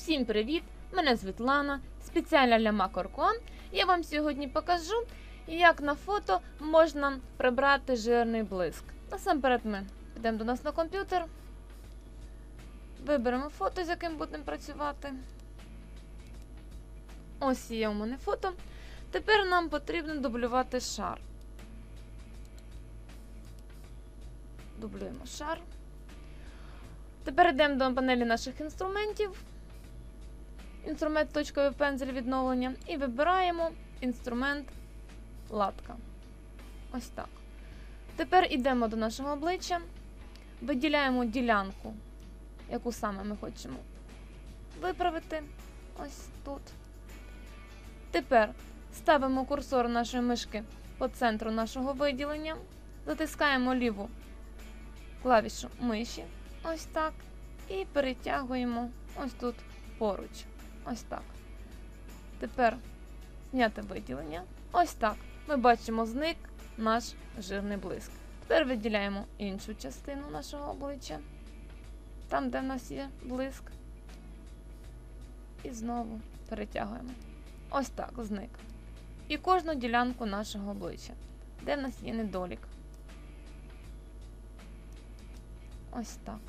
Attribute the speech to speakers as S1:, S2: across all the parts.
S1: Всім привіт! Мене звуть Лана, спеціально для Макоркон. Я вам сьогодні покажу, як на фото можна прибрати жирний блиск. Насамперед ми підемо до нас на комп'ютер, виберемо фото, з яким будемо працювати. Ось є у мене фото. Тепер нам потрібно дублювати шар. Дублюємо шар. Тепер йдемо до панелі наших інструментів. Інструмент точковий пензель відновлення. І вибираємо інструмент латка. Ось так. Тепер йдемо до нашого обличчя, виділяємо ділянку, яку саме ми хочемо виправити. Ось тут. Тепер ставимо курсор нашої мишки по центру нашого виділення, затискаємо ліву клавішу миші. Ось так. І перетягуємо ось тут поруч. Ось так. Тепер зняти виділення. Ось так. Ми бачимо зник наш жирний блиск. Тепер виділяємо іншу частину нашого обличчя. Там, де в нас є блиск. І знову перетягуємо. Ось так, зник. І кожну ділянку нашого обличчя, де в нас є недолік. Ось так.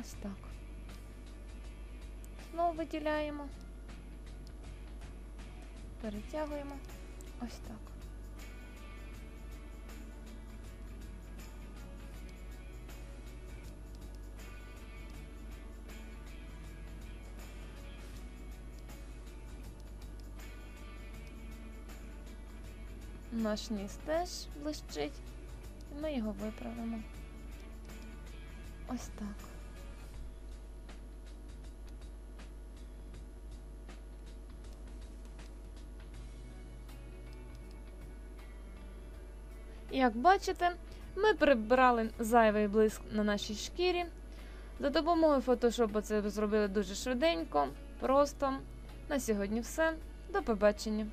S1: Ось так. Знову виділяємо. Перетягуємо. Ось так. Наш ніс теж блищить. І ми його виправимо. Ось так. Як бачите, ми прибрали зайвий блиск на нашій шкірі. За допомогою фотошопу це зробили дуже швиденько, просто. На сьогодні все. До побачення.